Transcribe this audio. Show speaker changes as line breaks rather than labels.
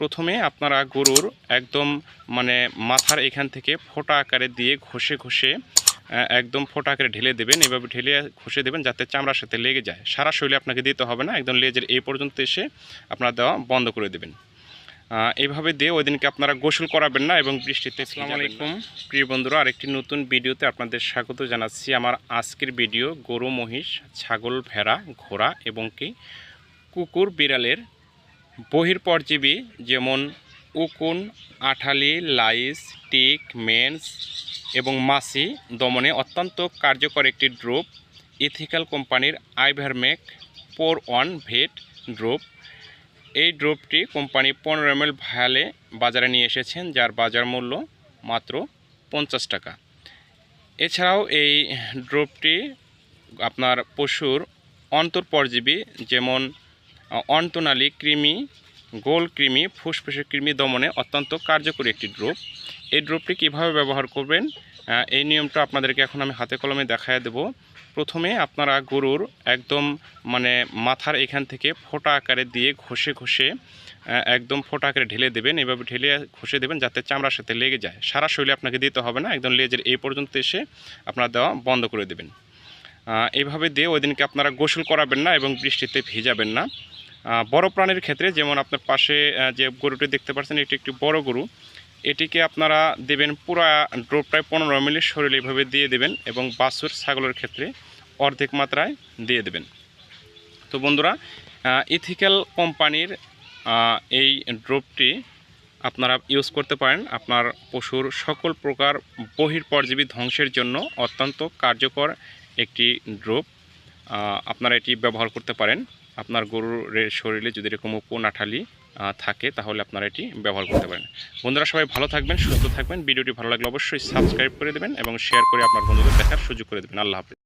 প্রথমে আপনারা গরুর একদম মানে মাথার এখান থেকে ফোঁটা আকারে দিয়ে ঘষে ঘষে একদম ফোঁটা আকারে ঢেলে দেবেন। এভাবে ঢেলে ঘষে দেবেন যাতে চামড়ার সাথে লেগে যায়। সারা শরীরে আপনাকে দিতে হবে না একদম লেজের এই পর্যন্ত এসে আপনারা দেওয়া বন্ধ করে দেবেন। আহ, এইভাবে দিয়ে ওই দিনকে আপনারা গোসল করাবেন না এবং বৃষ্টিতে আসসালামু আলাইকুম। প্রিয় বন্ধুরা আরেকটি নতুন ভিডিওতে আপনাদের স্বাগত জানাচ্ছি। আমার আজকের ভিডিও গরু মহিষ ছাগল ভেড়া ঘোড়া এবং কি? কুকুর বিড়ালের বহির্পরজীবী যেমন উকুন, আঠালি, লাইস, টিক, মেন্স এবং মাছি দমনে অত্যন্ত কার্যকর একটি ড্রোপ ইথিক্যাল কোম্পানির Ivermec pour one vet drop এই ড্রপটি কোম্পানি পনেরো এম এল ভায়ালে বাজারে নিয়ে এসেছেন, যার বাজার মূল্য মাত্র পঞ্চাশ টাকা। এছাড়াও এই ড্রপটি আপনার পশুর অন্তর্পরজীবী যেমন অন্তনালী কৃমি গোল কৃমি ফুসফুসের কৃমি দমনে অত্যন্ত কার্যকরী একটি ড্রপ। এই ড্রপটি কীভাবে ব্যবহার করবেন? এই নিয়মটা আপনাদেরকে এখন আমি হাতে কলমে দেখায় দেব। প্রথমে আপনারা গরুর একদম মানে মাথার এখান থেকে ফোঁটা আকারে দিয়ে ঘষে ঘষে একদম ফোঁটা আকারে ঢেলে দেবেন। এভাবে ঢেলে ঘষে দেবেন যাতে চামড়ার সাথে লেগে যায়। সারা শরীরে আপনাকে দিতে হবে না একদম লেজের এই পর্যন্ত এসে আপনারা দেওয়া বন্ধ করে দেবেন। আহ, এইভাবে দিয়ে ওই দিনকে আপনারা গোসল করাবেন না এবং বৃষ্টিতে ভিজাবেন না। বড় প্রাণীর ক্ষেত্রে, যেমন আপনার পাশে যে গরুটি দেখতে পাচ্ছেন, এটি একটি বড় গরু। এটিকে আপনারা দেবেন পুরা ড্রপটায় পনেরো মিলি শরীরে এইভাবে দিয়ে দেবেন এবং বাছুর, ছাগলের ক্ষেত্রে অর্ধেক মাত্রায় দিয়ে দেবেন। তো বন্ধুরা ইথিক্যাল কোম্পানির এই ড্রপটি আপনারা ইউজ করতে পারেন। আপনার পশুর সকল প্রকার বহির্পরজীবী ধ্বংসের জন্য অত্যন্ত কার্যকর একটি ড্রপ। আপনারা এটি ব্যবহার করতে পারেন। আপনার গরুর শরীরে যদি এরকম উপনাঠালি থাকে, তাহলে আপনারা এটি ব্যবহার করতে পারেন। বন্ধুরা, সবাই ভালো থাকবেন, সুস্থ থাকবেন। ভিডিওটি ভালো লাগলে অবশ্যই সাবস্ক্রাইব করে দেবেন এবং শেয়ার করে আপনার বন্ধুদের দেখার সুযোগ করে দেবেন। আল্লাহ হাফিজ।